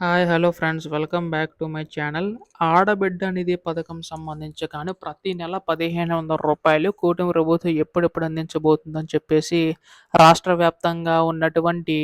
Hi hello friends. Welcome back to my channel. ఆడబిడ్డ నిధి పథకం సంబంధించి కానీ ప్రతి నెల పదిహేను వందల రూపాయలు కూటమి ప్రభుత్వం ఎప్పుడెప్పుడు అందించబోతుందని చెప్పేసి రాష్ట్ర వ్యాప్తంగా ఉన్నటువంటి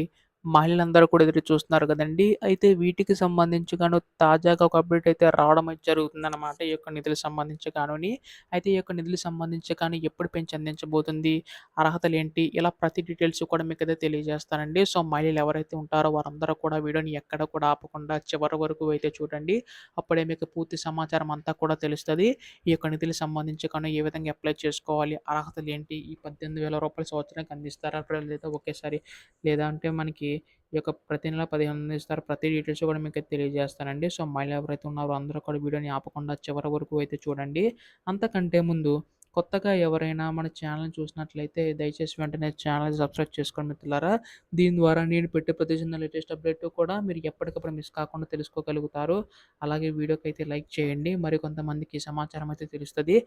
మహిళలందరూ కూడా ఎదురు చూస్తున్నారు కదండి. అయితే వీటికి సంబంధించి గాను తాజాగా ఒక అప్డేట్ అయితే రావడం అయితే జరుగుతుందన్నమాట ఈ యొక్క నిధులకు సంబంధించి కానుని అయితే ఈ యొక్క నిధులకు సంబంధించి కానీ ఎప్పుడు పెంచి అందించబోతుంది? అర్హతలు ఏంటి? ఇలా ప్రతి డీటెయిల్స్ కూడా మీకు అయితే తెలియజేస్తానండి. సో మహిళలు ఎవరైతే ఉంటారో వారందరూ కూడా వీడియోని ఎక్కడ కూడా ఆపకుండా చివరి వరకు అయితే చూడండి. అప్పుడే మీకు పూర్తి సమాచారం అంతా కూడా తెలుస్తుంది. ఈ యొక్క నిధులకు సంబంధించి కానీ ఏ విధంగా అప్లై చేసుకోవాలి? అర్హతలు ఏంటి? ఈ పద్దెనిమిది వేల రూపాయల సంవత్సరానికి అందిస్తారా? లేదా ఒకేసారి? లేదా అంటే మనకి ఈ యొక్క ప్రతి నెల పదిహేను వందలు ఇస్తారు. ప్రతి డీటెయిల్స్ కూడా మీకు అయితే తెలియజేస్తానండి. సో మహిళలు ఎవరైతే ఉన్నారో అందరూ కూడా వీడియోని ఆపకుండా చివరి వరకు అయితే చూడండి. అంతకంటే ముందు కొత్తగా ఎవరైనా మన ఛానల్ చూసినట్లయితే దయచేసి వెంటనే ఛానల్ సబ్స్క్రైబ్ చేసుకోండి మిత్రులారా. దీని ద్వారా నేను పెట్టే ప్రతి చిన్న లేటెస్ట్ అప్డేట్ కూడా మీరు ఎప్పటికప్పుడు మిస్ కాకుండా తెలుసుకోగలుగుతారు. అలాగే వీడియోకి అయితే లైక్ చేయండి. మరి కొంతమందికి సమాచారం అయితే తెలుస్తుంది.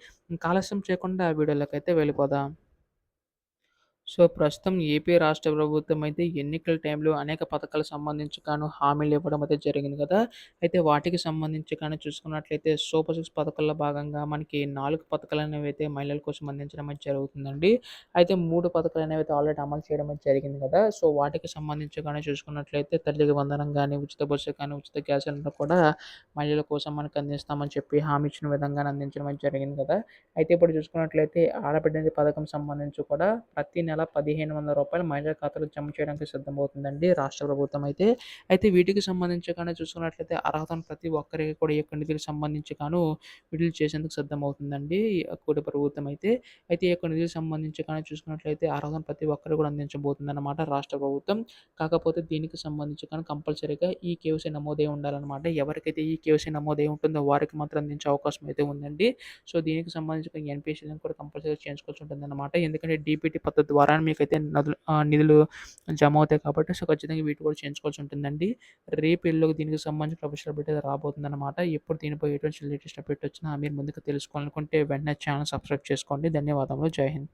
కాలస్యం ఆలస్యం చేయకుండా ఆ వీడియోలోకి అయితే వెళ్ళిపోదాం. సో ప్రస్తుతం ఏపీ రాష్ట్ర ప్రభుత్వం అయితే ఎన్నికల టైంలో అనేక పథకాలకు సంబంధించి కాను హామీలు ఇవ్వడం అయితే జరిగింది కదా. అయితే వాటికి సంబంధించి కానీ చూసుకున్నట్లయితే సూపర్ సిక్స్ పథకాల్లో భాగంగా మనకి నాలుగు పథకాలు అనేవి అయితే మహిళల కోసం అందించడం అయితే జరుగుతుందండి. అయితే మూడు పథకాలు అనేవి అయితే ఆల్రెడీ అమలు చేయడం అయితే జరిగింది కదా. సో వాటికి సంబంధించి కానీ చూసుకున్నట్లయితే తల్లికి వందనం కానీ ఉచిత బస్సు కానీ ఉచిత గ్యాస్ సిలిండర్ కూడా మహిళల కోసం మనకు అందిస్తామని చెప్పి హామీ ఇచ్చిన విధంగా అందించడం అయితే జరిగింది కదా. అయితే ఇప్పుడు చూసుకున్నట్లయితే ఆడబిడ్డ పథకం సంబంధించి కూడా ప్రతి నెల నెల పదిహేను వందల రూపాయలు మహిళల ఖాతాలో జమ చేయడానికి సిద్ధమవుతుందండి రాష్ట్ర ప్రభుత్వం అయితే. అయితే వీటికి సంబంధించి కానీ చూసుకున్నట్లయితే అర్హతను ప్రతి ఒక్కరికి కూడా ఈ యొక్క నిధులకు సంబంధించి కాను విడుదల చేసేందుకు సిద్ధమవుతుందండి కూడి ప్రభుత్వం అయితే. అయితే ఈ యొక్క నిధులకు సంబంధించి కానీ చూసుకున్నట్లయితే అర్హతను ప్రతి ఒక్కరు కూడా అందించబోతుంది అనమాట రాష్ట్ర ప్రభుత్వం. కాకపోతే దీనికి సంబంధించి కానీ కంపల్సరీగా ఈ కేవసీ నమోదై ఉండాలన్నమాట. ఎవరికైతే ఈ కేవసీ నమోదై ఉంటుందో వారికి మాత్రం అందించే అవకాశం అయితే ఉందండి. సో దీనికి సంబంధించి ఎన్పిసి కూడా కంపల్సరీ చేయించుకోవాల్సి ఉంటుంది అనమాట ఎందుకంటే డిపిటి పద్ధతి ద్వారా ద్వారా మీకైతే నదులు నిధులు జమ అవుతాయి కాబట్టి సో ఖచ్చితంగా వీటి కూడా చేయించుకోవాల్సి ఉంటుందండి. రేపు ఎల్లుగు దీనికి సంబంధించిన ప్రొఫెషనల్ అప్డేట్ అయితే రాబోతుందన్నమాట. ఎప్పుడు దీనిపై ఎటువంటి లేటెస్ట్ అప్డేట్ వచ్చినా మీరు ముందుకు తెలుసుకోవాలనుకుంటే వెంటనే ఛానల్ సబ్స్క్రైబ్ చేసుకోండి. ధన్యవాదములు. జై హింద్.